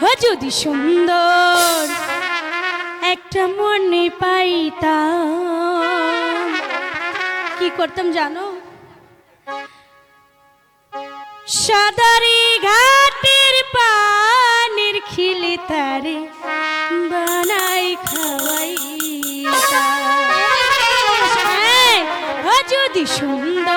যদি সুন্দর একটা মনে পাইতাম। কি করতাম জানো? সদরি ঘাটের পানির খিলি তারে বানাই খাওয়াই হ্যাঁ, যদি সুন্দর